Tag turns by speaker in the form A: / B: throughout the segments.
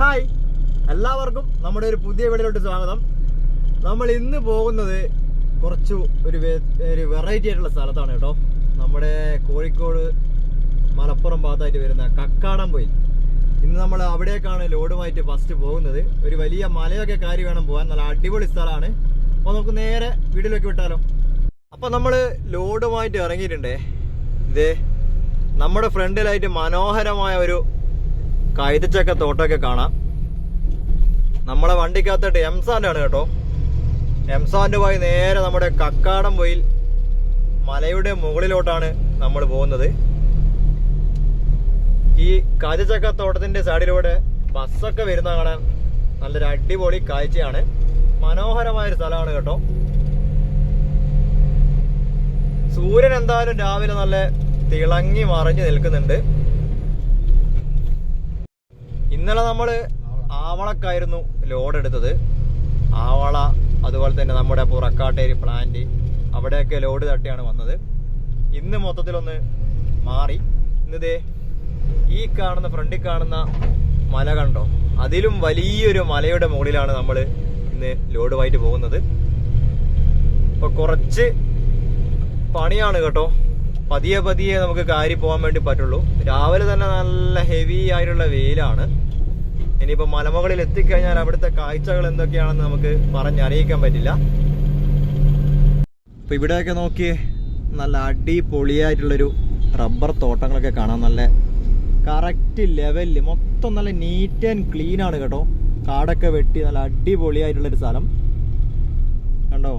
A: Hi. എല്ലാവർക്കും നമ്മുടെ ഒരു പുതിയ വീടിലോട്ട് സ്വാഗതം. നമ്മൾ ഇന്ന് പോകുന്നത് കുറച്ച് ഒരു ഒരു വെറൈറ്റി ആയിട്ടുള്ള സ്ഥലത്താണ് കേട്ടോ. നമ്മുടെ കോഴിക്കോട് മലപ്പുറം ഭാഗത്തായിട്ട് വരുന്ന കക്കാടംപൊയിൽ ഇന്ന് നമ്മൾ അവിടേക്കാണ് ലോഡുമായിട്ട് ഫസ്റ്റ് പോകുന്നത്. ഒരു വലിയ മലയൊക്കെ കയറി വേണം പോകാൻ. നല്ല അടിപൊളി സ്ഥലമാണ്. അപ്പോൾ നമുക്ക് നേരെ വീട്ടിലേക്ക് വിട്ടാലോ? അപ്പോൾ നമ്മൾ ലോഡുമായിട്ട് ഇറങ്ങിയിട്ടുണ്ടേ. ഇതേ നമ്മുടെ ഫ്രണ്ടിലായിട്ട് മനോഹരമായ ഒരു കൈതച്ചക്ക തോട്ടമൊക്കെ കാണാം. നമ്മളെ വണ്ടിക്കകത്തോട്ട് എംസാന്റെ ആണ് കേട്ടോ. എംസാന്റെ പോയി നേരെ നമ്മുടെ കക്കാടം പോയി മലയുടെ മുകളിലോട്ടാണ് നമ്മൾ പോകുന്നത്. ഈ കാജച്ചക്ക തോട്ടത്തിന്റെ സൈഡിലൂടെ ബസ്സൊക്കെ വരുന്ന കാണാൻ നല്ലൊരു അടിപൊളി കാഴ്ചയാണ്. മനോഹരമായ ഒരു സ്ഥലമാണ് കേട്ടോ. സൂര്യൻ എന്തായാലും രാവിലെ നല്ല തിളങ്ങി മറിഞ്ഞു നിൽക്കുന്നുണ്ട്. ഇന്നലെ നമ്മൾ ആവളക്കായിരുന്നു ലോഡ് എടുത്തത്. ആവള അതുപോലെ തന്നെ നമ്മുടെ പുറക്കാട്ടേരി പ്ലാന്റ് അവിടെയൊക്കെ ലോഡ് തട്ടിയാണ് വന്നത്. ഇന്ന് മൊത്തത്തിലൊന്ന് മാറി. ഇന്നിതേ ഈ കാണുന്ന ഫ്രണ്ടിൽ കാണുന്ന മല കണ്ടോ? അതിലും വലിയൊരു മലയുടെ മുകളിലാണ് നമ്മൾ ഇന്ന് ലോഡുമായിട്ട് പോകുന്നത്. അപ്പൊ കുറച്ച് പണിയാണ് കേട്ടോ. പതിയെ പതിയെ നമുക്ക് കാരി പോകാൻ വേണ്ടി പറ്റുള്ളൂ. രാവിലെ തന്നെ നല്ല ഹെവി ആയിട്ടുള്ള വെയിലാണ്. ഇനിയിപ്പോൾ മലമുകളിൽ എത്തിക്കഴിഞ്ഞാൽ അവിടുത്തെ കാഴ്ചകൾ എന്തൊക്കെയാണെന്ന് നമുക്ക് പറഞ്ഞറിയിക്കാൻ പറ്റില്ല. ഇപ്പം ഇവിടെയൊക്കെ നോക്കിയേ നല്ല അടിപൊളിയായിട്ടുള്ളൊരു റബ്ബർ തോട്ടങ്ങളൊക്കെ കാണാൻ നല്ല കറക്റ്റ് ലെവലിൽ മൊത്തം നല്ല നീറ്റ് ആൻഡ് ക്ലീൻ ആണ് കേട്ടോ. കാടൊക്കെ വെട്ടി നല്ല അടിപൊളിയായിട്ടുള്ളൊരു സ്ഥലം. കണ്ടോ?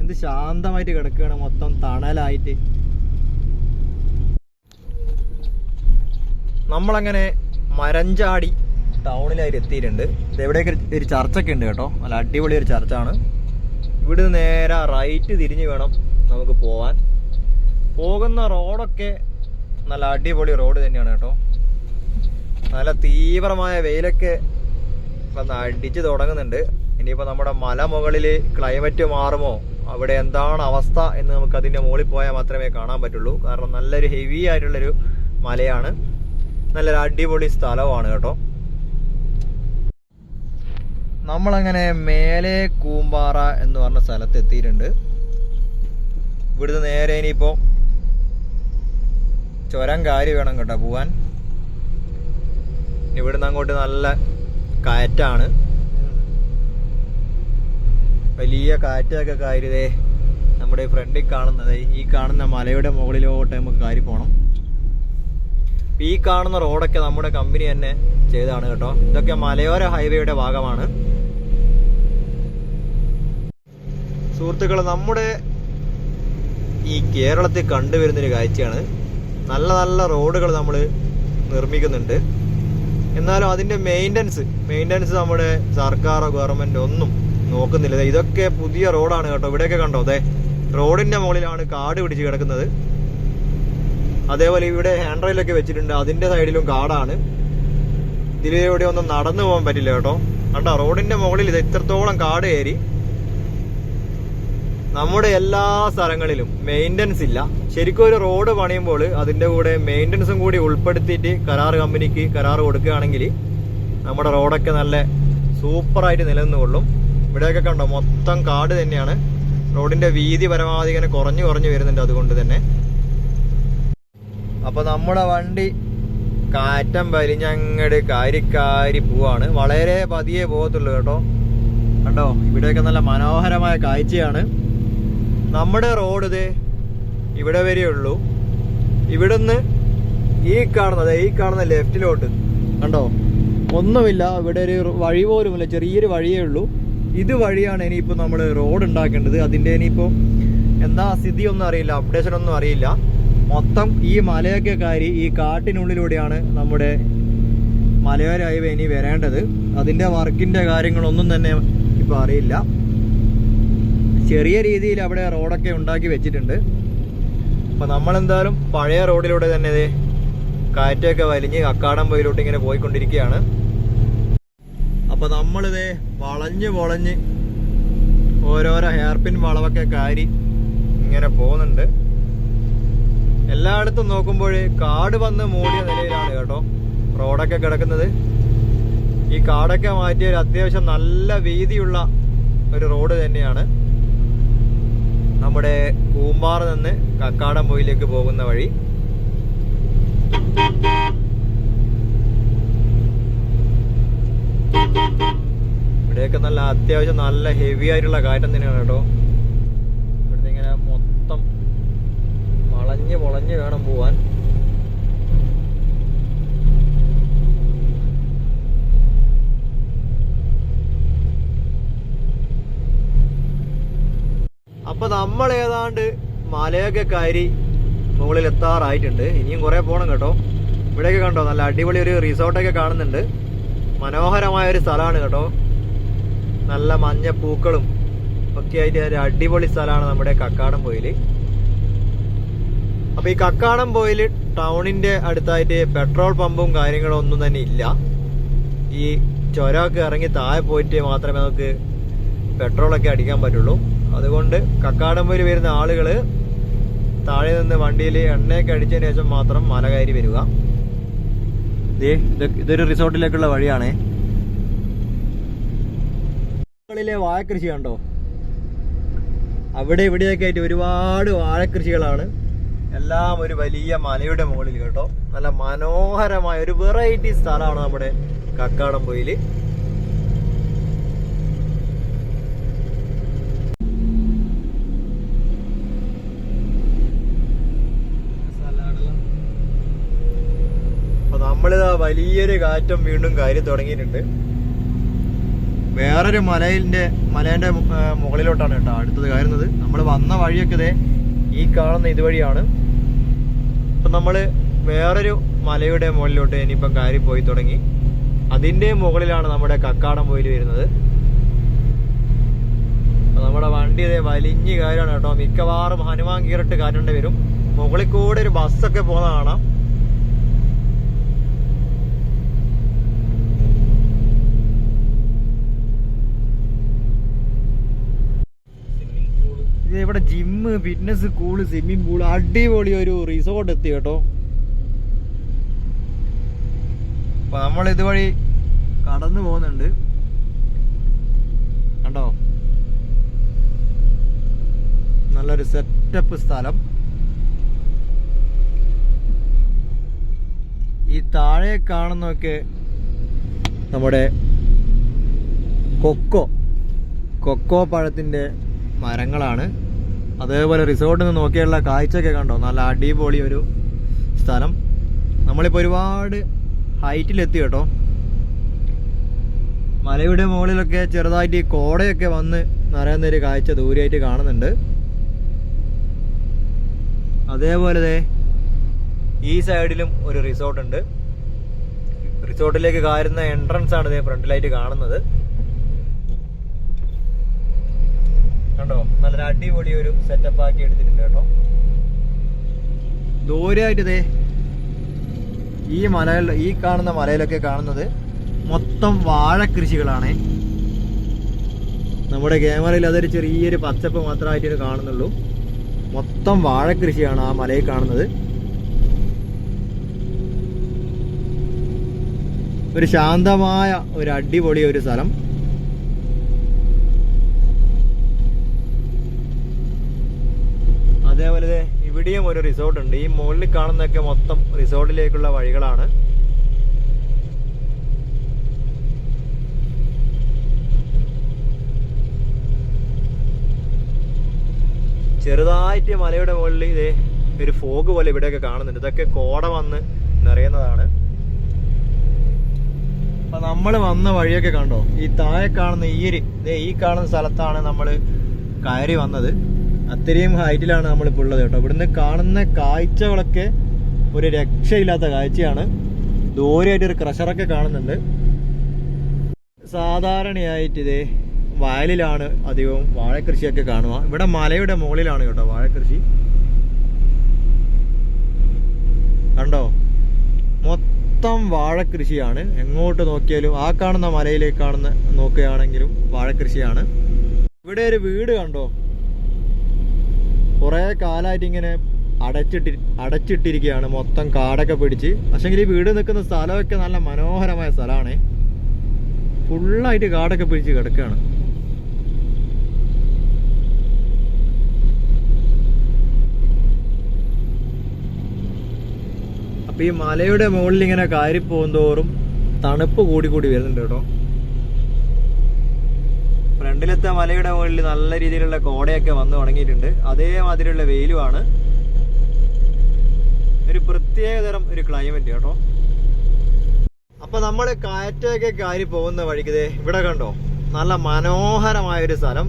A: എന്ത് ശാന്തമായിട്ട് കിടക്കുകയാണ് മൊത്തം തണലായിട്ട്. നമ്മളങ്ങനെ മരഞ്ചാടി ടൗണിലായിട്ട് എത്തിയിട്ടുണ്ട്. എവിടെയൊക്കെ ഒരു- ചർച്ച ചർച്ചൊക്കെ ഉണ്ട് കേട്ടോ. നല്ല അടിപൊളി ഒരു ചർച്ചാണ്. ഇവിടുന്ന് നേരെ റൈറ്റ് തിരിഞ്ഞ് വേണം നമുക്ക് പോവാൻ. പോകുന്ന റോഡൊക്കെ നല്ല അടിപൊളി റോഡ് തന്നെയാണ് കേട്ടോ. നല്ല തീവ്രമായ വെയിലൊക്കെ വന്ന് അടിച്ച് തുടങ്ങുന്നുണ്ട്. ഇനിയിപ്പോൾ നമ്മുടെ മലമുകളിൽ ക്ലൈമറ്റ് മാറുമോ? അവിടെ എന്താണ് അവസ്ഥ എന്ന് നമുക്ക് അതിന്റെ മുകളിൽ പോയാൽ മാത്രമേ കാണാൻ പറ്റുള്ളൂ. കാരണം നല്ലൊരു ഹെവി ആയിട്ടുള്ളൊരു മലയാണ്. നല്ലൊരു അടിപൊളി സ്ഥലമാണ് കേട്ടോ. നമ്മളങ്ങനെ മേലെ കൂമ്പാറ എന്ന് പറഞ്ഞ സ്ഥലത്ത് എത്തിയിട്ടുണ്ട് ഇവിടുന്ന് നേരെ ഇനിയിപ്പോൾ ചുരം കാര്യം വേണം കേട്ടോ പോവാൻ. ഇവിടുന്ന് അങ്ങോട്ട് നല്ല കാറ്റാണ് വലിയ കാറ്റൊക്കെ കാര്യതേ നമ്മുടെ ഫ്രണ്ടിൽ കാണുന്നത്. ഈ കാണുന്ന മലയുടെ മുകളിലോട്ട് നമുക്ക് കയറി പോകണം ഈ കാണുന്ന റോഡൊക്കെ നമ്മുടെ കമ്പനി തന്നെ ചെയ്തതാണ് കേട്ടോ. ഇതൊക്കെ മലയോര ഹൈവേയുടെ ഭാഗമാണ്. സുഹൃത്തുക്കൾ നമ്മുടെ ഈ കേരളത്തിൽ കണ്ടുവരുന്നൊരു കാഴ്ചയാണ്. നല്ല നല്ല റോഡുകൾ നമ്മൾ നിർമ്മിക്കുന്നുണ്ട്. എന്നാലും അതിന്റെ മെയിന്റനൻസ് മെയിന്റനൻസ് നമ്മുടെ സർക്കാരോ ഗവൺമെന്റ് ഒന്നും നോക്കുന്നില്ല. ഇതൊക്കെ പുതിയ റോഡാണ് കേട്ടോ. ഇവിടെയൊക്കെ കണ്ടോ? അതെ റോഡിന്റെ മുകളിലാണ് കാട് പിടിച്ച് കിടക്കുന്നത്. അതേപോലെ ഇവിടെ ഹാൻഡ് റെയിലൊക്കെ വെച്ചിട്ടുണ്ട്. അതിന്റെ സൈഡിലും കാടാണ്. ഇതിലൂടെ ഒന്നും നടന്നു പോകാൻ പറ്റില്ല കേട്ടോ. കണ്ടോ? റോഡിന്റെ മുകളിൽ ഇത് ഇത്രത്തോളം കാട് കയറി. നമ്മുടെ എല്ലാ സ്ഥലങ്ങളിലും മെയിന്റനൻസ് ഇല്ല. ശരിക്കും ഒരു റോഡ് പണിയുമ്പോൾ അതിന്റെ കൂടെ മെയിന്റനൻസും കൂടി ഉൾപ്പെടുത്തിയിട്ട് കരാർ കമ്പനിക്ക് കരാർ കൊടുക്കുകയാണെങ്കിൽ നമ്മുടെ റോഡൊക്കെ നല്ല സൂപ്പറായിട്ട് നിലനിന്നുകൊള്ളും. ഇവിടെയൊക്കെ കണ്ടോ? മൊത്തം കാട് തന്നെയാണ്. റോഡിന്റെ വീതി പരമാവധി ഇങ്ങനെ കുറഞ്ഞു കുറഞ്ഞു വരുന്നുണ്ട് അതുകൊണ്ട് തന്നെ. അപ്പോൾ നമ്മുടെ വണ്ടി കാറ്റം വലിഞ്ഞങ്ങട് കാരി പോവാണ്. വളരെ പതിയെ പോകത്തുള്ളൂ കേട്ടോ. കണ്ടോ? ഇവിടെയൊക്കെ നല്ല മനോഹരമായ കാഴ്ചയാണ്. നമ്മുടെ റോഡ് ഇത് ഇവിടെ വരെയുള്ളൂ ഇവിടുന്ന് ഈ കാണുന്നത് ഈ കാണുന്ന ലെഫ്റ്റിലോട്ട് കണ്ടോ? ഒന്നുമില്ല ഇവിടെ ഒരു വഴി പോലുമില്ല ചെറിയൊരു വഴിയേ ഉള്ളൂ. ഇത് വഴിയാണ് ഇനിയിപ്പോൾ നമ്മൾ റോഡ് ഉണ്ടാക്കേണ്ടത്. അതിന്റെ ഇനിയിപ്പോൾ എന്താ സ്ഥിതി ഒന്നും അറിയില്ല അപ്ഡേഷൻ ഒന്നും അറിയില്ല. മൊത്തം ഈ മലയൊക്കെ കയറി ഈ കാട്ടിനുള്ളിലൂടെയാണ് നമ്മുടെ മലയോര ഹൈവേ ഇനി വരേണ്ടത്. അതിന്റെ വർക്കിന്റെ കാര്യങ്ങളൊന്നും തന്നെ ഇപ്പോൾ അറിയില്ല. ചെറിയ രീതിയിൽ അവിടെ റോഡൊക്കെ ഉണ്ടാക്കി വെച്ചിട്ടുണ്ട്. അപ്പോൾ നമ്മളെന്തായാലും പഴയ റോഡിലൂടെ തന്നെ ഇതേ കാറ്റൊക്കെ വലിഞ്ഞ് കക്കാടം പോയിലോട്ട് ഇങ്ങനെ പോയിക്കൊണ്ടിരിക്കുകയാണ്. അപ്പോൾ നമ്മളിതേ വളഞ്ഞ് വളഞ്ഞ് ഓരോരോ ഹെയർപിൻ വളവൊക്കെ കയറി ഇങ്ങനെ പോകുന്നുണ്ട്. എല്ലായിടത്തും നോക്കുമ്പോൾ കാട് വന്ന് മൂടിയ നിലയിലാണ് കേട്ടോ റോഡൊക്കെ കിടക്കുന്നത്. ഈ കാടൊക്കെ മാറ്റിയ ഒരു അത്യാവശ്യം നല്ല വീതിയുള്ള ഒരു റോഡ് തന്നെയാണ്. നമ്മുടെ കൂമ്പാറ നിന്ന് കക്കാടം പോയിലേക്ക് പോകുന്ന വഴി. ഇവിടെയൊക്കെ നല്ല അത്യാവശ്യം നല്ല ഹെവി ആയിട്ടുള്ള കാറ്റം തന്നെയാണ് കേട്ടോ ഇവിടുത്തെ ഇങ്ങനെ മൊത്തം വളഞ്ഞ് വേണം പോവാൻ. അപ്പൊ നമ്മൾ ഏതാണ്ട് മലയൊക്കെ കയറി മുകളിൽ എത്താറായിട്ടുണ്ട്. ഇനിയും കുറെ പോണം കേട്ടോ. ഇവിടെയൊക്കെ കണ്ടോ നല്ല അടിപൊളി ഒരു റിസോർട്ടൊക്കെ കാണുന്നുണ്ട്. മനോഹരമായ ഒരു സ്ഥലമാണ് കേട്ടോ. നല്ല മഞ്ഞ പൂക്കളും ഒക്കെ ആയിട്ട് ഒരു അടിപൊളി സ്ഥലമാണ് നമ്മുടെ കക്കാടം പോയിൽ അപ്പൊ ഈ കക്കാടം പോയിൽ ടൗണിന്റെ അടുത്തായിട്ട് പെട്രോൾ പമ്പും കാര്യങ്ങളും ഒന്നും തന്നെ ഇല്ല. ഈ ചുരമൊക്കെ ഇറങ്ങി താഴെ പോയിട്ട് മാത്രമേ നമുക്ക് പെട്രോളൊക്കെ അടിക്കാൻ പറ്റുള്ളൂ. അതുകൊണ്ട് കക്കാടം പോയിൽ വരുന്ന ആളുകൾ താഴെ നിന്ന് വണ്ടിയിൽ എണ്ണയൊക്കെ അടിച്ചതിന് ശേഷം മാത്രം മല കയറി വരിക. ഇതൊരു റിസോർട്ടിലേക്കുള്ള വഴിയാണേ. ിലെ വാഴക്കൃഷി കണ്ടോ അവിടെ ഇവിടെയൊക്കെ ആയിട്ട് ഒരുപാട് വാഴക്കൃഷികളാണ്. എല്ലാം ഒരു വലിയ മലയുടെ മുകളിൽ കേട്ടോ. നല്ല മനോഹരമായ ഒരു വെറൈറ്റി സ്ഥലമാണ് നമ്മുടെ കക്കാടംപൊയിൽ. അപ്പൊ നമ്മളിതാ വലിയൊരു കാറ്റം വീണ്ടും കയറി തുടങ്ങിയിട്ടുണ്ട്. വേറൊരു മലയിന്റെ മലേന്റെ മുകളിലോട്ടാണ് കേട്ടോ അടുത്തത് കയറുന്നത്. നമ്മൾ വന്ന വഴിയൊക്കെ ഇതേ ഈ കാണുന്ന ഇതുവഴിയാണ്. ഇപ്പം നമ്മൾ വേറൊരു മലയുടെ മുകളിലോട്ട് ഇനിയിപ്പം കയറി പോയി തുടങ്ങി. അതിന്റെ മുകളിലാണ് നമ്മുടെ കക്കാടം പോയിൽ വരുന്നത്. നമ്മുടെ വണ്ടി ഇതേ വലിഞ്ഞ് കയറാണ് കേട്ടോ. മിക്കവാറും ഹനുമാൻ കീറിട്ട് കയറേണ്ടി വരും. മുകളിൽ കൂടെ ഒരു ബസ്സൊക്കെ പോകുന്ന കാണാം. ഇവിടെ gym fitness cool swimming pool അടിപൊളി ഒരു റിസോർട്ട് എത്തി കേട്ടോ. അപ്പൊ നമ്മൾ ഇതുവഴി കടന്നു പോകുന്നുണ്ട്. കണ്ടോ? നല്ലൊരു സെറ്റപ്പ് സ്ഥലം. ഈ താഴെ കാണുന്നൊക്കെ നമ്മുടെ കൊക്കോ. കൊക്കോ പഴത്തിന്റെ മരങ്ങളാണ്. അതേപോലെ റിസോർട്ടിൽ നിന്ന് നോക്കിയുള്ള കാഴ്ചയൊക്കെ കണ്ടോ? നല്ല അടിപൊളി ഒരു സ്ഥലം. നമ്മളിപ്പോൾ ഒരുപാട് ഹൈറ്റിലെത്തി കേട്ടോ. മലയുടെ മുകളിലൊക്കെ ചെറുതായിട്ട് ഈ കോടയൊക്കെ വന്ന് നിറയുന്ന ഒരു കാഴ്ച ദൂരെയായിട്ട് കാണുന്നുണ്ട്. അതേപോലെ ഈ സൈഡിലും ഒരു റിസോർട്ടുണ്ട് റിസോർട്ടിലേക്ക് കയറുന്ന എൻട്രൻസ് ആണ് ഫ്രണ്ടിലായിട്ട് കാണുന്നത്. കണ്ടോ? നല്ലൊരു അടിപൊളി ഒരു സെറ്റപ്പ് ആക്കി എടുത്തിട്ടുണ്ട് കേട്ടോ. ദൂരമായിട്ട് ഈ മലയിൽ ഈ കാണുന്ന മലയിലൊക്കെ കാണുന്നത് മൊത്തം വാഴക്കൃഷികളാണ്. നമ്മുടെ ക്യാമറയിൽ അതൊരു ചെറിയൊരു പച്ചപ്പ് മാത്രമായിട്ട് കാണുന്നുള്ളൂ. മൊത്തം വാഴക്കൃഷിയാണ് ആ മലയിൽ കാണുന്നത്. ഒരു ശാന്തമായ ഒരു അടിപൊളി ഒരു സ്ഥലം അതേപോലെ ദേ ഒരു റിസോർട്ട് ഉണ്ട്. ഈ മുകളിൽ കാണുന്നതൊക്കെ മൊത്തം റിസോർട്ടിലേക്കുള്ള വഴികളാണ്. ചെറുതായിട്ട് മലയുടെ മുകളിൽ ഇതേ ഒരു ഫോഗ് പോലെ ഇവിടെയൊക്കെ കാണുന്നുണ്ട്. ഇതൊക്കെ കോട വന്ന് നിറയുന്നതാണ്. അപ്പൊ നമ്മൾ വന്ന വഴിയൊക്കെ കണ്ടോ? ഈ താഴെ കാണുന്ന ഈ ഈ കാണുന്ന സ്ഥലത്താണ് നമ്മൾ കയറി വന്നത്. അത്രയും ഹൈറ്റിലാണ് നമ്മളിപ്പോൾ ഉള്ളത് കേട്ടോ. ഇവിടുന്ന് കാണുന്ന കാഴ്ചകളൊക്കെ ഒരു രക്ഷയില്ലാത്ത കാഴ്ചയാണ്. ദൂരെയായിട്ട് ഒരു ക്രഷറൊക്കെ കാണുന്നുണ്ട്. സാധാരണയായിട്ട് ഇതേ വയലിലാണ് അധികവും വാഴക്കൃഷിയൊക്കെ കാണുക. ഇവിടെ മലയുടെ മുകളിലാണ് കേട്ടോ വാഴക്കൃഷി. കണ്ടോ? മൊത്തം വാഴക്കൃഷിയാണ്. എങ്ങോട്ട് നോക്കിയാലും ആ കാണുന്ന മലയിലേക്ക് കാണുന്ന നോക്കുകയാണെങ്കിലും വാഴക്കൃഷിയാണ്. ഇവിടെ ഒരു വീട് കണ്ടോ? കുറേ കാലമായിട്ട് ഇങ്ങനെ അടച്ചിട്ടി അടച്ചിട്ടിരിക്കുകയാണ്. മൊത്തം കാടൊക്കെ പിടിച്ച്. പക്ഷെങ്കിൽ ഈ വീട് നിൽക്കുന്ന സ്ഥലമൊക്കെ നല്ല മനോഹരമായ സ്ഥലമാണ്. ഫുള്ളായിട്ട് കാടൊക്കെ പിടിച്ച് കിടക്കുകയാണ്. അപ്പൊ ഈ മലയുടെ മുകളിൽ ഇങ്ങനെ കയറി പോകുന്തോറും തണുപ്പ് കൂടി കൂടി വരുന്നുണ്ട് കേട്ടോ. ഫ്രണ്ടിലത്തെ മലയുടെ മുകളിൽ നല്ല രീതിയിലുള്ള കോടയൊക്കെ വന്ന് തുടങ്ങിയിട്ടുണ്ട് അതേമാതിരിയുള്ള വെയിലുമാണ്. ഒരു പ്രത്യേകതരം ഒരു ക്ലൈമറ്റ് കേട്ടോ. അപ്പൊ നമ്മൾ കാറ്റൊക്കെ കാരി പോകുന്ന വഴിക്ക് ഇവിടെ കണ്ടോ? നല്ല മനോഹരമായ ഒരു സ്ഥലം.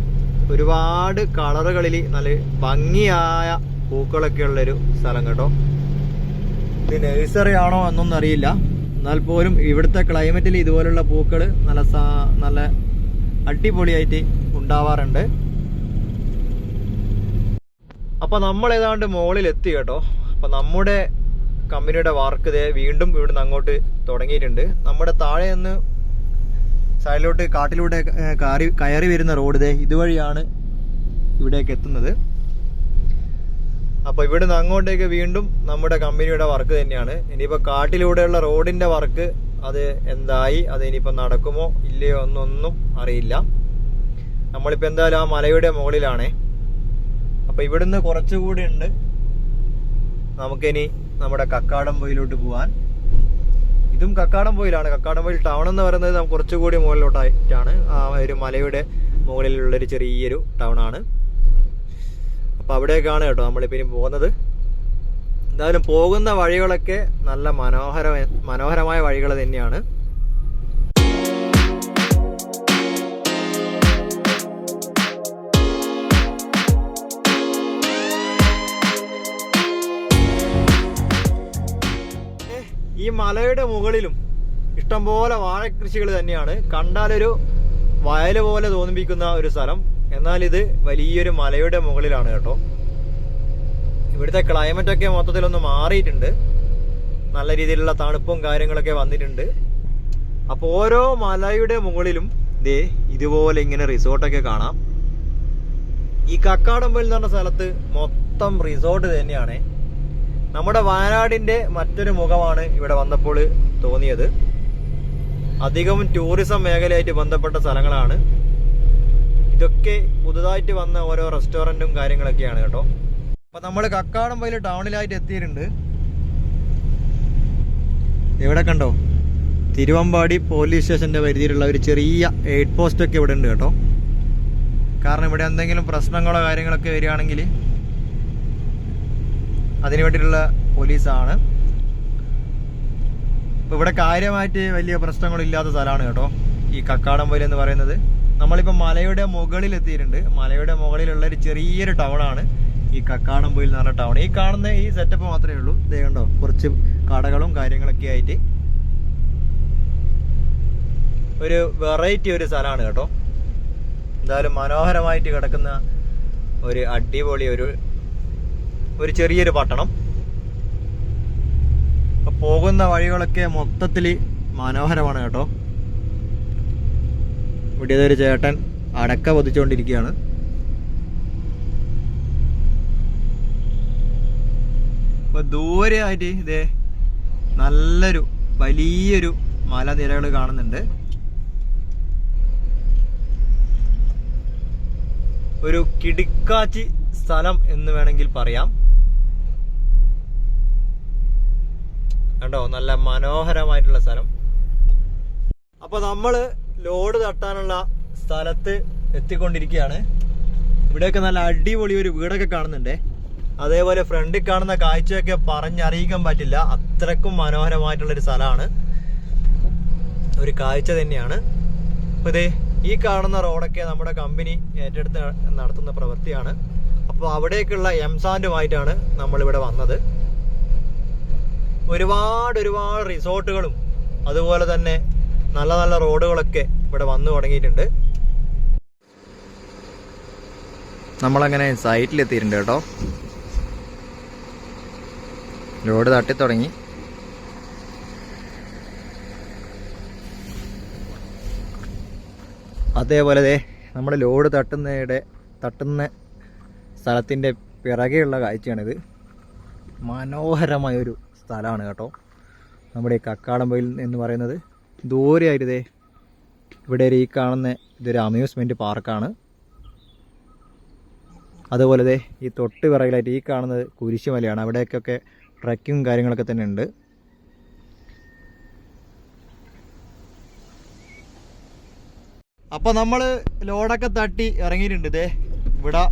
A: ഒരുപാട് കളറുകളിൽ നല്ല ഭംഗിയായ പൂക്കളൊക്കെ ഉള്ളൊരു സ്ഥലം കേട്ടോ. ഇത് നഴ്സറി ആണോ എന്നൊന്നും അറിയില്ല. എന്നാൽ പോലും ഇവിടുത്തെ ക്ലൈമറ്റിൽ ഇതുപോലുള്ള പൂക്കൾ നല്ല നല്ല അടിപൊളിയായിട്ട് ഉണ്ടാവാറുണ്ട്. അപ്പൊ നമ്മൾ ഏതാണ്ട് മുകളിൽ എത്തി കേട്ടോ. അപ്പൊ നമ്മുടെ കമ്പനിയുടെ വർക്ക് ദേ വീണ്ടും ഇവിടുന്ന് അങ്ങോട്ട് തുടങ്ങിയിട്ടുണ്ട്. നമ്മുടെ താഴെ നിന്ന് സൈഡിലോട്ട് കാട്ടിലൂടെ കയറി കയറി വരുന്ന റോഡ് ദേ ഇതുവഴിയാണ് ഇവിടേക്ക് എത്തുന്നത്. അപ്പോൾ ഇവിടുന്ന് അങ്ങോട്ടേക്ക് വീണ്ടും നമ്മുടെ കമ്പനിയുടെ വർക്ക് തന്നെയാണ്. ഇനിയിപ്പോ കാട്ടിലൂടെയുള്ള റോഡിന്റെ വർക്ക് അത് എന്തായി? അത് ഇനിയിപ്പോൾ നടക്കുമോ? ഇല്ലയോ എന്നൊന്നും അറിയില്ല. നമ്മളിപ്പോൾ എന്തായാലും ആ മലയുടെ മുകളിലാണേ. അപ്പോൾ ഇവിടുന്ന് കുറച്ചുകൂടി ഉണ്ട്. നമുക്കിനി നമ്മുടെ കക്കാടം പോയിലോട്ട് പോകാൻ ഇതും കക്കാടം പോയിലാണ്. കക്കാടം പോയിൽ ടൗൺ എന്ന് പറയുന്നത് നമുക്ക് കുറച്ചുകൂടി മുകളിലോട്ടായിട്ടാണ്. ആ ഒരു മലയുടെ മുകളിലുള്ളൊരു ചെറിയൊരു ടൗൺ ആണ്. അപ്പോൾ അവിടേക്കാണ് കേട്ടോ നമ്മളിപ്പോൾ ഇനി പോകുന്നത്. എന്തായാലും പോകുന്ന വഴികളൊക്കെ നല്ല മനോഹര മനോഹരമായ വഴികൾ തന്നെയാണ്. ഈ മലയുടെ മുകളിലും ഇഷ്ടംപോലെ വാഴക്കൃഷികൾ തന്നെയാണ്. കണ്ടാലൊരു വയൽ പോലെ തോന്നിപ്പിക്കുന്ന ഒരു സ്ഥലം. എന്നാൽ ഇത് വലിയൊരു മലയുടെ മുകളിലാണ് കേട്ടോ. ഇവിടുത്തെ ക്ലൈമറ്റ് ഒക്കെ മൊത്തത്തിലൊന്ന് മാറിയിട്ടുണ്ട്. നല്ല രീതിയിലുള്ള തണുപ്പും കാര്യങ്ങളൊക്കെ വന്നിട്ടുണ്ട്. അപ്പോൾ ഓരോ മലയുടെ മുകളിലും ദേ ഇതുപോലെ ഇങ്ങനെ റിസോർട്ടൊക്കെ കാണാം. ഈ കക്കാടമ്പൽ എന്ന് പറഞ്ഞ സ്ഥലത്ത് മൊത്തം റിസോർട്ട് തന്നെയാണ്. നമ്മുടെ വയനാടിന്റെ മറ്റൊരു മുഖമാണ് ഇവിടെ വന്നപ്പോൾ തോന്നിയത്. അധികവും ടൂറിസം മേഖലയായിട്ട് ബന്ധപ്പെട്ട സ്ഥലങ്ങളാണ്. ഇതൊക്കെ പുതുതായിട്ട് വന്ന ഓരോ റെസ്റ്റോറന്റും കാര്യങ്ങളൊക്കെയാണ് കേട്ടോ. അപ്പൊ നമ്മൾ കക്കാടം കക്കാടംപൊയിൽ ടൗണിലായിട്ട് എത്തിയിട്ടുണ്ട്. എവിടെ കണ്ടോ? തിരുവമ്പാടി പോലീസ് സ്റ്റേഷന്റെ പരിധിയിലുള്ള ഒരു ചെറിയ എയ്ഡ് പോസ്റ്റ് ഒക്കെ ഇവിടെ ഉണ്ട് കേട്ടോ. കാരണം ഇവിടെ എന്തെങ്കിലും പ്രശ്നങ്ങളോ കാര്യങ്ങളൊക്കെ വരികയാണെങ്കിൽ അതിനു വേണ്ടിയിട്ടുള്ള പോലീസാണ്. ഇപ്പൊ ഇവിടെ കാര്യമായിട്ട് വലിയ പ്രശ്നങ്ങളില്ലാത്ത സ്ഥലമാണ് കേട്ടോ ഈ കക്കാടം കക്കാടംപൊയിൽ എന്ന് പറയുന്നത്. നമ്മളിപ്പോൾ മലയുടെ മുകളിൽ എത്തിയിട്ടുണ്ട്. മലയുടെ മുകളിലുള്ള ഒരു ചെറിയൊരു ടൗൺ ആണ് ഈ കക്കാടംപൊയിൽ എന്ന് പറഞ്ഞ ടൗൺ ഈ കാണുന്ന ഈ സെറ്റപ്പ് മാത്രമേ ഉള്ളൂ. ഇതേ കണ്ടോ കുറച്ച് കടകളും കാര്യങ്ങളൊക്കെ ആയിട്ട്. ഒരു വെറൈറ്റി ഒരു സ്ഥലമാണ് കേട്ടോ. എന്തായാലും മനോഹരമായിട്ട് കിടക്കുന്ന ഒരു അടിപൊളി ഒരു ഒരു ചെറിയൊരു പട്ടണം. പോകുന്ന വഴികളൊക്കെ മൊത്തത്തിൽ മനോഹരമാണ് കേട്ടോ. ഇവിടെ ഒരു ചേട്ടൻ അടക്ക പൊതിച്ചുകൊണ്ടിരിക്കുകയാണ് അപ്പൊ ദൂരെ ആയിട്ട് ഇതേ നല്ലൊരു വലിയൊരു മലനിരകൾ കാണുന്നുണ്ട്. ഒരു കിടിക്കാച്ചി സ്ഥലം എന്ന് വേണമെങ്കിൽ പറയാം. കണ്ടോ? നല്ല മനോഹരമായിട്ടുള്ള സ്ഥലം. അപ്പൊ നമ്മൾ ലോഡ് തട്ടാനുള്ള സ്ഥലത്ത് എത്തിക്കൊണ്ടിരിക്കുകയാണ്. ഇവിടെയൊക്കെ നല്ല അടിപൊളി ഒരു വീടൊക്കെ കാണുന്നുണ്ടേ. അതേപോലെ ഫ്രണ്ടിൽ കാണുന്ന കാഴ്ചയൊക്കെ പറഞ്ഞറിയിക്കാൻ പറ്റില്ല. അത്രക്കും മനോഹരമായിട്ടുള്ളൊരു സ്ഥലമാണ്. ഒരു കാഴ്ച തന്നെയാണ്. അപ്പോൾ ഇതേ ഈ കാണുന്ന റോഡൊക്കെ നമ്മുടെ കമ്പനി ഏറ്റെടുത്ത് നടത്തുന്ന പ്രവൃത്തിയാണ്. അപ്പോൾ അവിടേക്കുള്ള എംസാൻഡുമായിട്ടാണ് നമ്മളിവിടെ വന്നത്. ഒരുപാട് ഒരുപാട് റിസോർട്ടുകളും അതുപോലെ തന്നെ നല്ല നല്ല റോഡുകളൊക്കെ ഇവിടെ വന്നു തുടങ്ങിയിട്ടുണ്ട്. നമ്മളങ്ങനെ സൈറ്റിലെത്തിയിട്ടുണ്ട് കേട്ടോ. ലോഡ് തട്ടി തുടങ്ങി. അതേപോലെ ദേ നമ്മുടെ ലോഡ് തട്ടുന്നയുടെ തട്ടുന്ന സ്ഥലത്തിന്റെ പിറകെയുള്ള കാഴ്ചയാണിത്. മനോഹരമായൊരു സ്ഥലമാണ് കേട്ടോ. നമ്മുടെ ഈ കക്കാടമ്പയിൽ എന്ന് പറയുന്നത്. ദൂരെയായിരുതേ ഇവിടെ ഈ കാണുന്ന ഇതൊരു അമ്യൂസ്മെന്റ് പാർക്കാണ് അതുപോലെ ദേ ഈ തൊട്ട് പിറകിലായിട്ട് ഈ കാണുന്നത് കുരിശുമലയാണ്. അവിടേക്കൊക്കെ ട്രക്കിങ്ങും കാര്യങ്ങളൊക്കെ തന്നെ ഉണ്ട് അപ്പോൾ നമ്മൾ ലോഡൊക്കെ തട്ടി ഇറങ്ങിയിട്ടുണ്ട് ഇതേ ഇവിടെ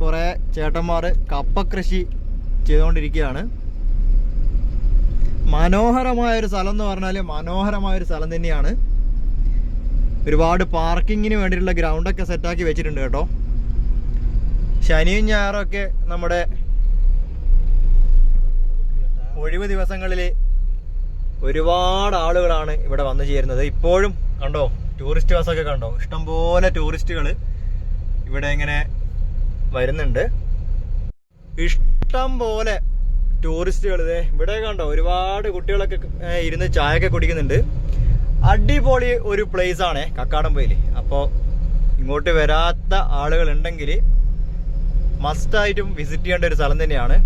A: കുറേ ചേട്ടന്മാർ കപ്പ കൃഷി ചെയ്തുകൊണ്ടിരിക്കുകയാണ്. മനോഹരമായ ഒരു സ്ഥലം എന്ന് പറഞ്ഞാൽ മനോഹരമായ ഒരു സ്ഥലം തന്നെയാണ്. ഒരുപാട് പാർക്കിങ്ങിന് വേണ്ടിയിട്ടുള്ള ഗ്രൗണ്ടൊക്കെ സെറ്റാക്കി വെച്ചിട്ടുണ്ട് കേട്ടോ. ശനിയും ഞായറൊക്കെ നമ്മുടെ ഒഴിവ് ദിവസങ്ങളിൽ ഒരുപാട് ആളുകളാണ് ഇവിടെ വന്നു ചേരുന്നത്. ഇപ്പോഴും കണ്ടോ ടൂറിസ്റ്റ് ബസ്സൊക്കെ കണ്ടോ ഇഷ്ടംപോലെ ടൂറിസ്റ്റുകൾ ഇവിടെ ഇങ്ങനെ വരുന്നുണ്ട്. ഇഷ്ടം പോലെ ടൂറിസ്റ്റുകൾ ഇവിടെ കണ്ടോ ഒരുപാട് കുട്ടികളൊക്കെ ഇരുന്ന് ചായയൊക്കെ കുടിക്കുന്നുണ്ട്. അടിപൊളി ഒരു പ്ലേസ് ആണ് കക്കാടംപൊയിൽ അപ്പോൾ ഇങ്ങോട്ട് വരാത്ത ആളുകൾ ഉണ്ടെങ്കിൽ മസ്റ്റായിട്ടും വിസിറ്റ് ചെയ്യേണ്ട ഒരു സ്ഥലം തന്നെയാണ്.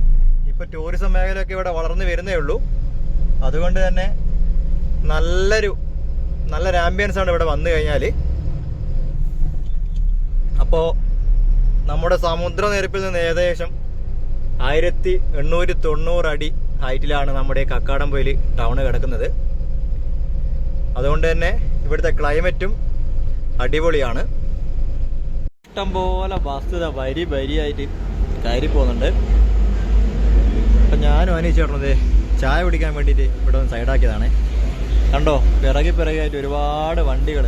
A: ഇപ്പോൾ ടൂറിസം മേഖലയൊക്കെ ഇവിടെ വളർന്നു വരുന്നേ ഉള്ളൂ. അതുകൊണ്ട് തന്നെ നല്ലൊരു നല്ലൊരു ആംബിയൻസ് ആണ് ഇവിടെ വന്നു കഴിഞ്ഞാൽ അപ്പോൾ നമ്മുടെ സമുദ്രനിരപ്പിൽ നിന്ന് ഏകദേശം ആയിരത്തി എണ്ണൂറ്റി തൊണ്ണൂറ് അടി ഹൈറ്റിലാണ് നമ്മുടെ കക്കാടംപൊയിൽ ടൗൺ കിടക്കുന്നത്. അതുകൊണ്ട് തന്നെ ഇവിടുത്തെ ക്ലൈമറ്റും അടിപൊളിയാണ്. ഇഷ്ടംപോലെ വസ്തുത വരി വരിയായിട്ട് കയറി പോകുന്നുണ്ട് അപ്പം ഞാനും അനീച്ചേട്ടനത് ചായ കുടിക്കാൻ വേണ്ടിയിട്ട് ഇവിടെ ഒന്ന് സൈഡാക്കിയതാണ്. കണ്ടോ? പിറകി പിറകിയായിട്ട് ഒരുപാട് വണ്ടികൾ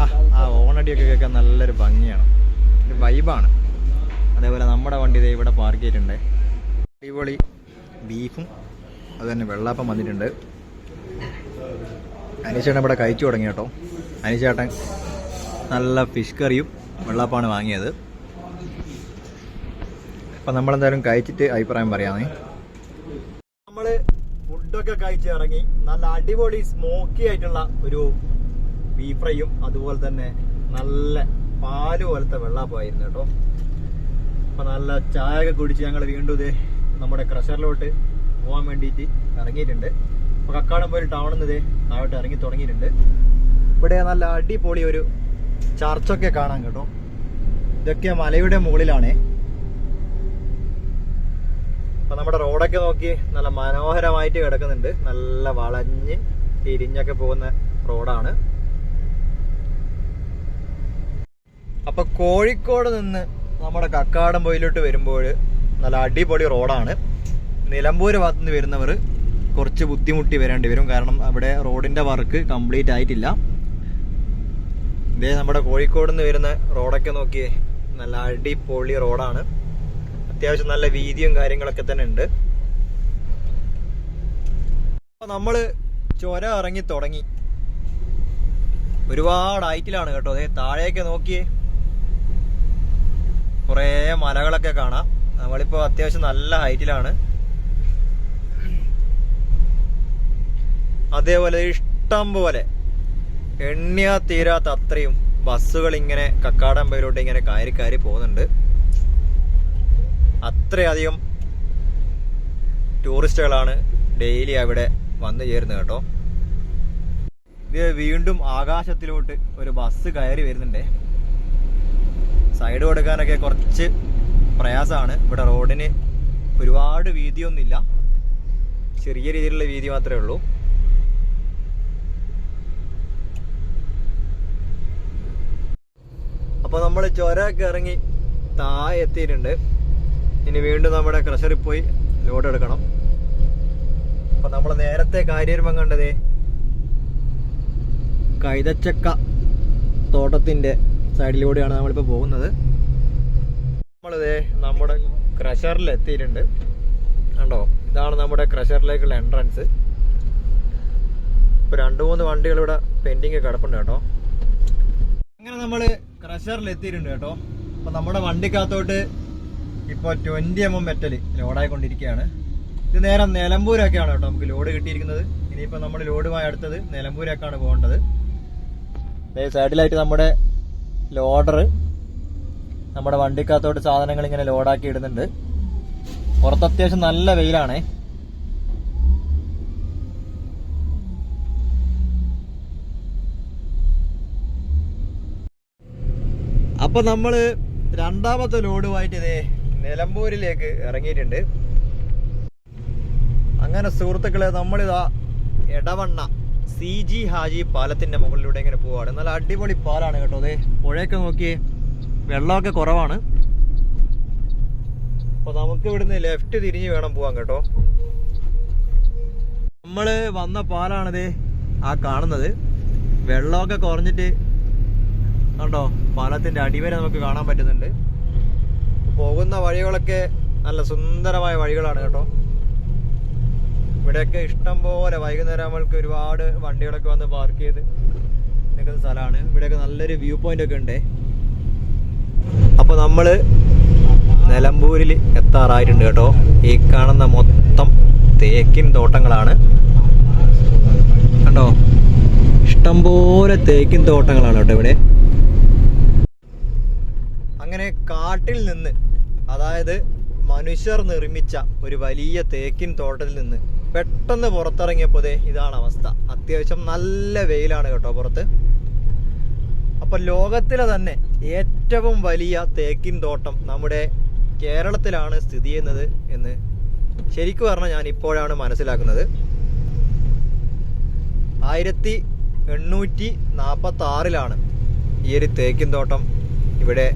A: ആ ആ ഓണടിയൊക്കെ കേൾക്കാൻ നല്ലൊരു ഭംഗിയാണ്. ഒരു വൈബാണ്. അതേപോലെ നമ്മുടെ വണ്ടി ദേ ഇവിടെ പാർക്ക് ചെയ്തിട്ടുണ്ട്. അടിപൊളി ബീഫും അതുതന്നെ വെള്ളാപ്പം വന്നിട്ടുണ്ട്. അനീച്ചേട്ടൻ ഇവിടെ കഴിച്ചു തുടങ്ങി കേട്ടോ. അനീച്ചേട്ടൻ നല്ല ഫിഷ് കറിയും വെള്ളാപ്പാണ് വാങ്ങിയത്. അപ്പം നമ്മളെന്തായാലും കഴിച്ചിട്ട് അഭിപ്രായം പറയാമേ. നമ്മൾ ഫുഡൊക്കെ കഴിച്ച് ഇറങ്ങി. നല്ല അടിപൊളി സ്മോക്കി ആയിട്ടുള്ള ഒരു ബീഫ് ഫ്രൈയും അതുപോലെ തന്നെ നല്ല പാൽ പോലത്തെ വെള്ളപ്പായിരുന്നു കേട്ടോ. അപ്പൊ നല്ല ചായ ഒക്കെ കുടിച്ച് ഞങ്ങൾ വീണ്ടും ഇതേ നമ്മുടെ ക്രഷറിലോട്ട് പോകാൻ വേണ്ടിയിട്ട് ഇറങ്ങിയിട്ടുണ്ട്. അപ്പൊ കക്കാടംപോയിൽ ടൗണിൽ നിന്ന് താഴോട്ട് ഇറങ്ങി തുടങ്ങിയിട്ടുണ്ട്. ഇവിടെ നല്ല അടിപൊളി ഒരു ചർച്ചൊക്കെ കാണാൻ കേട്ടോ. ഇതൊക്കെ മലയുടെ മുകളിലാണേ. അപ്പൊ നമ്മുടെ റോഡൊക്കെ നോക്കി നല്ല മനോഹരമായിട്ട് കിടക്കുന്നുണ്ട്. നല്ല വളഞ്ഞ് തിരിഞ്ഞൊക്കെ പോകുന്ന റോഡാണ്. അപ്പൊ കോഴിക്കോട് നിന്ന് നമ്മുടെ കക്കാടം പോയിലോട്ട് വരുമ്പോൾ നല്ല അടിപൊളി റോഡാണ്. നിലമ്പൂര് ഭാഗത്തു നിന്ന് വരുന്നവർ കുറച്ച് ബുദ്ധിമുട്ടി വരേണ്ടി വരും. കാരണം അവിടെ റോഡിന്റെ വർക്ക് കംപ്ലീറ്റ് ആയിട്ടില്ല. ഇതേ നമ്മുടെ കോഴിക്കോട് നിന്ന് വരുന്ന റോഡൊക്കെ നോക്കിയേ നല്ല അടിപൊളി റോഡാണ്. അത്യാവശ്യം നല്ല വീതിയും കാര്യങ്ങളൊക്കെ തന്നെ ഉണ്ട്. അപ്പൊ നമ്മൾ ചൊര ഇറങ്ങി തുടങ്ങി. ഒരുപാട് ഹൈറ്റിലാണ് കേട്ടോ. അതെ താഴേക്ക് നോക്കിയേ. കുറേ മലകളൊക്കെ കാണാം. നമ്മളിപ്പോ അത്യാവശ്യം നല്ല ഹൈറ്റിലാണ്. അതേപോലെ ഇഷ്ടം പോലെ എണ്ണിയാ തീരാത്ത അത്രയും ബസ്സുകൾ ഇങ്ങനെ കക്കാടമ്പയിലോട്ട് ഇങ്ങനെ കയറി കയറി പോകുന്നുണ്ട്. അത്രയധികം ടൂറിസ്റ്റുകളാണ് ഡെയിലി അവിടെ വന്നു ചേരുന്നത് കേട്ടോ. ഇത് വീണ്ടും ആകാശത്തിലോട്ട് ഒരു ബസ് കയറി വരുന്നുണ്ട്. സൈഡ് കൊടുക്കാനൊക്കെ കുറച്ച് പ്രയാസമാണ്. ഇവിടെ റോഡിന് ഒരുപാട് വീതിയൊന്നുമില്ല. ചെറിയ രീതിയിലുള്ള വീതി മാത്രമേ ഉള്ളൂ. അപ്പോൾ നമ്മൾ ചുരമൊക്കെ ഇറങ്ങി താഴെ എത്തിയിട്ടുണ്ട്. ഇനി വീണ്ടും നമ്മുടെ ക്രഷറിൽ പോയി ലോഡ് എടുക്കണം. അപ്പൊ നമ്മൾ നേരത്തെ കാര്യരുമ്പം കണ്ടതേ കൈതച്ചക്ക തോട്ടത്തിന്റെ സൈഡിലൂടെയാണ് നമ്മളിപ്പോൾ പോകുന്നത്. നമ്മളിതേ നമ്മുടെ ക്രഷറിൽ എത്തിയിട്ടുണ്ട്. കണ്ടോ? ഇതാണ് നമ്മുടെ ക്രഷറിലേക്കുള്ള എൻട്രൻസ് ഇപ്പൊ രണ്ടു മൂന്ന് വണ്ടികൾ ഇവിടെ പെൻഡിങ് കിടപ്പുണ്ട് കേട്ടോ. അങ്ങനെ നമ്മൾ ക്രഷറിൽ എത്തിയിട്ടുണ്ട് കേട്ടോ. അപ്പൊ നമ്മുടെ വണ്ടിക്കകത്തോട്ട് ഇപ്പോൾ ട്വന്റി എം എം മെറ്റൽ ലോഡായിക്കൊണ്ടിരിക്കുകയാണ് ഇത് നേരെ നിലമ്പൂരൊക്കെയാണ് കേട്ടോ നമുക്ക് ലോഡ് കിട്ടിയിരിക്കുന്നത്. ഇനിയിപ്പോൾ നമ്മൾ ലോഡുമായി അടുത്തത് നിലമ്പൂരൊക്കെയാണ് പോകേണ്ടത്. സൈഡിലായിട്ട് നമ്മുടെ ലോഡർ നമ്മുടെ വണ്ടിക്കകത്തോട്ട് സാധനങ്ങൾ ഇങ്ങനെ ലോഡാക്കി ഇടുന്നുണ്ട്. പുറത്ത് അത്യാവശ്യം നല്ല വെയിലാണേ. അപ്പൊ നമ്മൾ രണ്ടാമത്തെ ലോഡുമായിട്ട് ഇതേ നിലമ്പൂരിലേക്ക് ഇറങ്ങിയിട്ടുണ്ട്. അങ്ങനെ സുഹൃത്തുക്കളെ നമ്മളിതാ എടവണ്ണ സി ജി ഹാജി പാലത്തിന്റെ മുകളിലൂടെ ഇങ്ങനെ പോവാണ്. നല്ല അടിപൊളി പാലാണ് കേട്ടോ അതെ പുഴയൊക്കെ നോക്കി വെള്ളമൊക്കെ കുറവാണ്. അപ്പോൾ നമുക്ക് ഇവിടുന്ന് ലെഫ്റ്റ് തിരിഞ്ഞ് വേണം പോവാൻ കേട്ടോ. നമ്മൾ വന്ന പാലാണിത് ആ കാണുന്നത്. വെള്ളമൊക്കെ കുറഞ്ഞിട്ട് കണ്ടോ പാലത്തിന്റെ അടിവരെ നമുക്ക് കാണാൻ പറ്റുന്നുണ്ട്. പോകുന്ന വഴികളൊക്കെ നല്ല സുന്ദരമായ വഴികളാണ് കേട്ടോ. ഇവിടെയൊക്കെ ഇഷ്ടം പോലെ വൈകുന്നേരം നമ്മൾക്ക് ഒരുപാട് വണ്ടികളൊക്കെ വന്ന് പാർക്ക് ചെയ്ത് നിൽക്കുന്ന സ്ഥലമാണ്. ഇവിടെയൊക്കെ നല്ലൊരു വ്യൂ പോയിന്റ് ഒക്കെ ഉണ്ട്. അപ്പൊ നമ്മൾ നിലമ്പൂരിൽ എത്താറായിട്ടുണ്ട് കേട്ടോ. ഈ കാണുന്ന മൊത്തം തേക്കിൻ തോട്ടങ്ങളാണ്. കണ്ടോ? ഇഷ്ടംപോലെ തേക്കിൻ തോട്ടങ്ങളാണ് കേട്ടോ ഇവിടെ. അങ്ങനെ കാട്ടിൽ നിന്ന് അതായത് മനുഷ്യർ നിർമ്മിച്ച ഒരു വലിയ തേക്കിൻ തോട്ടത്തിൽ നിന്ന് പെട്ടെന്ന് പുറത്തിറങ്ങിയപ്പോൾ ഇതാണ് അവസ്ഥ. അത്യാവശ്യം നല്ല വെയിലാണ് കേട്ടോ പുറത്ത്. അപ്പം ലോകത്തിലെ തന്നെ ഏറ്റവും വലിയ തേക്കിൻ തോട്ടം നമ്മുടെ കേരളത്തിലാണ് സ്ഥിതി ചെയ്യുന്നത് എന്ന് ശരിക്കും പറഞ്ഞാൽ ഞാൻ ഇപ്പോഴാണ് മനസ്സിലാക്കുന്നത്. ആയിരത്തി എണ്ണൂറ്റി നാൽപ്പത്തി ആറിലാണ് ഈ ഒരു തേക്കിൻ തോട്ടം ഇവിടെ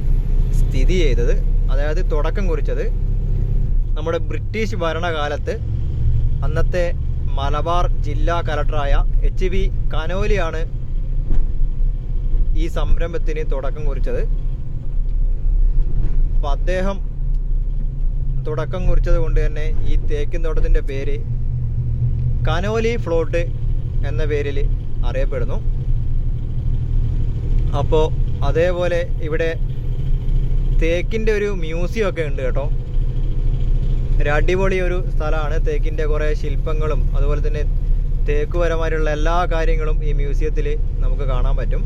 A: സ്ഥിതി ചെയ്തത് അതായത് തുടക്കം കുറിച്ചത് നമ്മുടെ ബ്രിട്ടീഷ് ഭരണകാലത്ത് അന്നത്തെ മലബാർ ജില്ലാ കലക്ടറായ എച്ച് വി കനോലിയാണ് ഈ സംരംഭത്തിന് തുടക്കം കുറിച്ചത്. അപ്പം അദ്ദേഹം തുടക്കം കുറിച്ചത് കൊണ്ട് തന്നെ ഈ തേക്കിൻ തോട്ടത്തിന്റെ പേര് കനോലി ഫ്ലോട്ട് എന്ന പേരിൽ അറിയപ്പെടുന്നു. അപ്പോൾ അതേപോലെ ഇവിടെ തേക്കിന്റെ ഒരു മ്യൂസിയം ഒക്കെ ഉണ്ട് കേട്ടോ. ഒരു അടിപൊളി ഒരു സ്ഥലമാണ്. തേക്കിന്റെ കുറേ ശില്പങ്ങളും അതുപോലെ തന്നെ തേക്കുപരമായിട്ടുള്ള എല്ലാ കാര്യങ്ങളും ഈ മ്യൂസിയത്തിൽ നമുക്ക് കാണാൻ പറ്റും.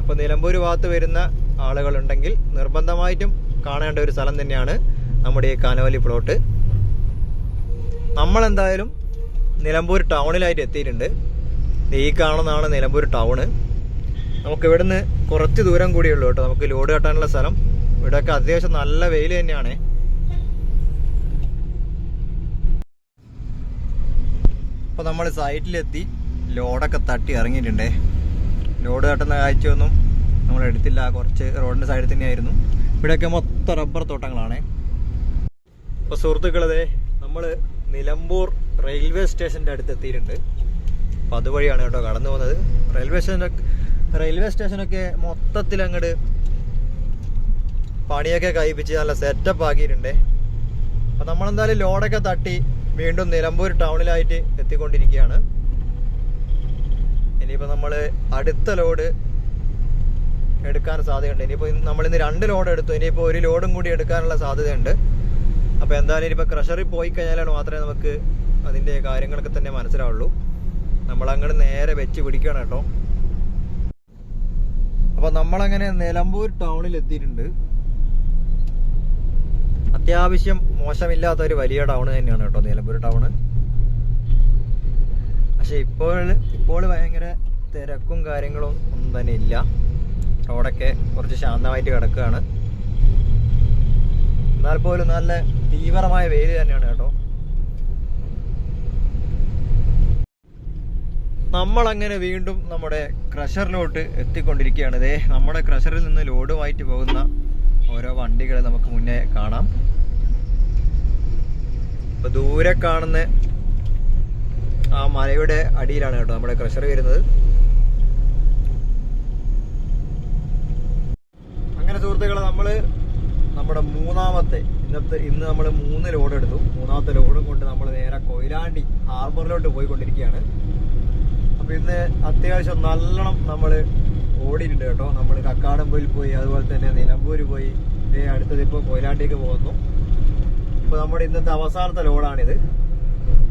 A: അപ്പോൾ നിലമ്പൂർ ഭാഗത്ത് വരുന്ന ആളുകളുണ്ടെങ്കിൽ നിർബന്ധമായിട്ടും കാണേണ്ട ഒരു സ്ഥലം തന്നെയാണ് നമ്മുടെ ഈ കാനവലി പ്ലോട്ട് നമ്മളെന്തായാലും നിലമ്പൂർ ടൗണിലായിട്ട് എത്തിയിട്ടുണ്ട്. ഈ കാണുന്നതാണ് നിലമ്പൂർ ടൗണ്. നമുക്ക് ഇവിടുന്ന് കുറച്ച് ദൂരം കൂടിയേ ഉള്ളൂ കേട്ടോ. നമുക്ക് ലോഡ് കെട്ടാനുള്ള സ്ഥലം. ഇവിടെയൊക്കെ അത്യാവശ്യം നല്ല വെയിൽ തന്നെയാണ്. അപ്പോൾ നമ്മൾ സൈറ്റിലെത്തി. ലോഡൊക്കെ തട്ടി ഇറങ്ങിയിട്ടുണ്ടേ. ലോഡ് തട്ടുന്ന കാഴ്ചയൊന്നും നമ്മൾ എടുത്തില്ല. കുറച്ച് റോഡിന്റെ സൈഡിൽ തന്നെയായിരുന്നു. ഇവിടെയൊക്കെ മൊത്തം റബ്ബർ തോട്ടങ്ങളാണ്. അപ്പോൾ സുഹൃത്തുക്കളതെ നമ്മൾ നിലമ്പൂർ റെയിൽവേ സ്റ്റേഷന്റെ അടുത്ത് എത്തിയിട്ടുണ്ട്. അപ്പോൾ അതുവഴിയാണ് കേട്ടോ കടന്നു പോകുന്നത്. റെയിൽവേ സ്റ്റേഷനൊക്കെ റെയിൽവേ സ്റ്റേഷനൊക്കെ മൊത്തത്തിൽ അങ്ങോട്ട് പണിയൊക്കെ കഴിപ്പിച്ച് നല്ല സെറ്റപ്പ് ആക്കിയിട്ടുണ്ട്. അപ്പം നമ്മളെന്തായാലും ലോഡൊക്കെ തട്ടി വീണ്ടും നിലമ്പൂർ ടൗണിലായിട്ട് എത്തിക്കൊണ്ടിരിക്കുകയാണ്. ഇനിയിപ്പോൾ നമ്മൾ അടുത്ത ലോഡ് എടുക്കാൻ സാധ്യതയുണ്ട്. ഇനിയിപ്പോൾ നമ്മളിന്ന് രണ്ട് ലോഡ് എടുത്തു. ഇനിയിപ്പോൾ ഒരു ലോഡും കൂടി എടുക്കാനുള്ള സാധ്യതയുണ്ട്. അപ്പോൾ എന്തായാലും ഇനിയിപ്പോൾ ക്രഷറിൽ പോയി കഴിഞ്ഞാലാണ് മാത്രമേ നമുക്ക് അതിന്റെ കാര്യങ്ങളൊക്കെ തന്നെ മനസ്സിലാവുള്ളൂ. നമ്മളങ്ങോട്ട് നേരെ വെച്ച് പിടിക്കണം കേട്ടോ. അപ്പോൾ നമ്മളങ്ങനെ നിലമ്പൂർ ടൗണിൽ എത്തിയിട്ടുണ്ട് അത്യാവശ്യം മോശമില്ലാത്ത ഒരു വലിയ ടൗൺ തന്നെയാണ് കേട്ടോ നിലമ്പൂർ ടൗൺ പക്ഷെ ഇപ്പോൾ ഇപ്പോൾ ഭയങ്കര തിരക്കും കാര്യങ്ങളും ഒന്നും തന്നെ ഇല്ല. റോഡൊക്കെ കുറച്ച് ശാന്തമായിട്ട് കിടക്കുകയാണ്. എന്നാൽ പോലും നല്ല തീവ്രമായ വെയിൽ തന്നെയാണ് കേട്ടോ. നമ്മളങ്ങനെ വീണ്ടും നമ്മുടെ ക്രഷറിലോട്ട് എത്തിക്കൊണ്ടിരിക്കുകയാണ്. ഇതേ നമ്മുടെ ക്രഷറിൽ നിന്ന് ലോഡുമായിട്ട് പോകുന്ന ഓരോ വണ്ടികളെ നമുക്ക് മുന്നേ കാണാം. ഇപ്പൊ ദൂരെ കാണുന്ന ആ മലയുടെ അടിയിലാണ് കേട്ടോ നമ്മുടെ ക്രഷർ വരുന്നത്. അങ്ങനെ സുഹൃത്തുക്കളെ നമ്മൾ നമ്മുടെ മൂന്നാമത്തെ ഇന്നത്തെ ഇന്ന് നമ്മൾ മൂന്ന് ലോഡ് എടുത്തു. മൂന്നാമത്തെ ലോഡും കൊണ്ട് നമ്മൾ നേരെ കൊയിലാണ്ടി ഹാർബറിലോട്ട് പോയിക്കൊണ്ടിരിക്കുകയാണ്. അപ്പൊ ഇന്ന് അത്യാവശ്യം നല്ലോണം നമ്മൾ ഓടിയിട്ടുണ്ട് കേട്ടോ. നമ്മൾ കക്കാടംപൊയിൽ പോയി അതുപോലെ തന്നെ നിലമ്പൂർ പോയി. അടുത്തത് ഇപ്പോൾ കൊയിലാണ്ടിക്ക് പോകുന്നു. ഇപ്പൊ നമ്മുടെ ഇന്നത്തെ അവസാനത്തെ ലോഡാണിത്.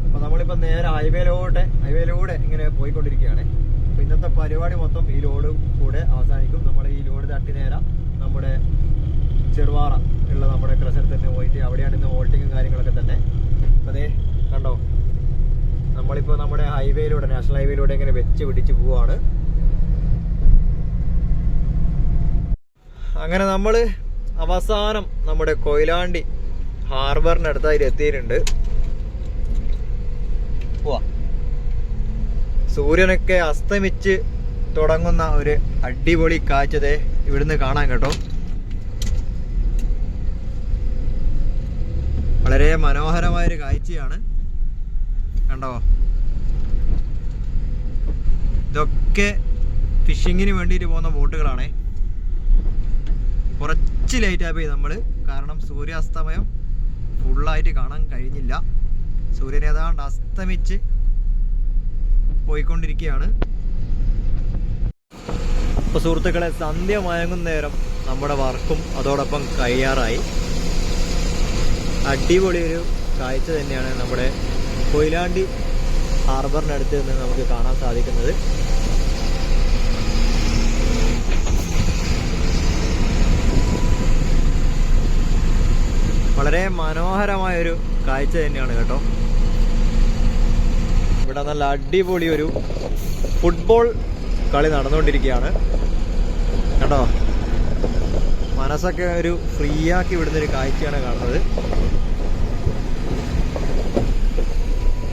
A: അപ്പൊ നമ്മളിപ്പോ നേരെ ഹൈവേയിലോട്ടെ ഹൈവേയിലൂടെ ഇങ്ങനെ പോയിക്കൊണ്ടിരിക്കുകയാണ്. അപ്പൊ ഇന്നത്തെ പരിപാടി മൊത്തം ഈ ലോഡ് കൂടെ അവസാനിക്കും. നമ്മൾ ഈ ലോഡ് തട്ടി നേരെ നമ്മുടെ ചെറുവാറ ഉള്ള നമ്മുടെ ക്രഷർ തന്നെ പോയിട്ട് അവിടെയാണ് ഇന്ന് വോൾട്ടിങ്ങും കാര്യങ്ങളൊക്കെ തന്നെ. അപ്പൊ അതേ കണ്ടോ? നമ്മളിപ്പോ നമ്മുടെ ഹൈവേയിലൂടെ നാഷണൽ ഹൈവേയിലൂടെ ഇങ്ങനെ വെച്ച് പിടിച്ച് പോവാണ്. അങ്ങനെ നമ്മൾ അവസാനം നമ്മുടെ കൊയിലാണ്ടി ഹാർബറിന് അതിൽ എത്തിയിട്ടുണ്ട്. സൂര്യനൊക്കെ അസ്തമിച്ച് തുടങ്ങുന്ന ഒരു അടിപൊളി കാഴ്ചതെ ഇവിടുന്ന് കാണാൻ കേട്ടോ. വളരെ മനോഹരമായൊരു കാഴ്ചയാണ്. കണ്ടോ? ഇതൊക്കെ ഫിഷിങ്ങിന് വേണ്ടിയിട്ട് പോകുന്ന ബോട്ടുകളാണേ. കുറച്ച് ലേറ്റ് പോയി നമ്മൾ കാരണം സൂര്യാസ്തമയം ഫുള്ളായിട്ട് കാണാൻ കഴിഞ്ഞില്ല. സൂര്യൻ ഏതാണ്ട് അസ്തമിച്ച് പോയിക്കൊണ്ടിരിക്കുകയാണ്. അപ്പോൾ സുഹൃത്തുക്കളെ സന്ധ്യ മയങ്ങുന്നേരം നമ്മുടെ വർക്കും അതോടൊപ്പം കഴിയാറായി. അടിപൊളി ഒരു കാഴ്ച തന്നെയാണ് നമ്മുടെ കൊയിലാണ്ടി ഹാർബറിനടുത്ത് നിന്ന് നമുക്ക് കാണാൻ സാധിക്കുന്നത്. വളരെ മനോഹരമായ ഒരു കാഴ്ച തന്നെയാണ് കേട്ടോ. ഇവിടെ നല്ല അടിപൊളി ഒരു ഫുട്ബോൾ കളി നടന്നുകൊണ്ടിരിക്കുകയാണ്. കേട്ടോ മനസ്സൊക്കെ ഒരു ഫ്രീ ആക്കി വിടുന്ന ഒരു കാഴ്ചയാണ് കാണുന്നത്.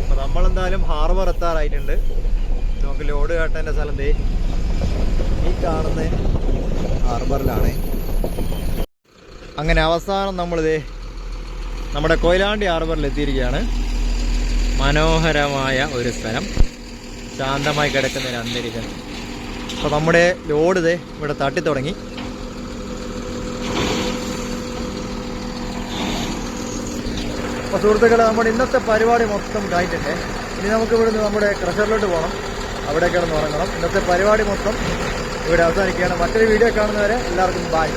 A: അപ്പൊ നമ്മളെന്തായാലും ഹാർബർ എത്താറായിട്ടുണ്ട്. നമുക്ക് ലോഡ് കാട്ടേന്റെ സ്ഥലം ഈ കാണുന്ന ഹാർബറിലാണ് അങ്ങനെ അവസാനം നമ്മളിതേ നമ്മുടെ കൊയിലാണ്ടി ഹാർബറിൽ എത്തിയിരിക്കുകയാണ്. മനോഹരമായ ഒരു സ്ഥലം. ശാന്തമായി കിടക്കുന്ന ഒരു അന്തരീക്ഷം. അപ്പോൾ നമ്മുടെ ലോഡ് ഇതേ ഇവിടെ തട്ടി തുടങ്ങി അപ്പോൾ സുഹൃത്തുക്കളെ നമ്മുടെ ഇന്നത്തെ പരിപാടി മൊത്തം കഴിഞ്ഞിട്ടുണ്ട് ഇനി നമുക്ക് ഇവിടുന്ന് നമ്മുടെ ക്രഷറിലോട്ട് പോകണം. അവിടെ കിടന്ന് ഉറങ്ങണം. ഇന്നത്തെ പരിപാടി മൊത്തം ഇവിടെ അവസാനിക്കുകയാണ്. മറ്റൊരു വീഡിയോ കാണുന്നവരെ എല്ലാവർക്കും ബായ്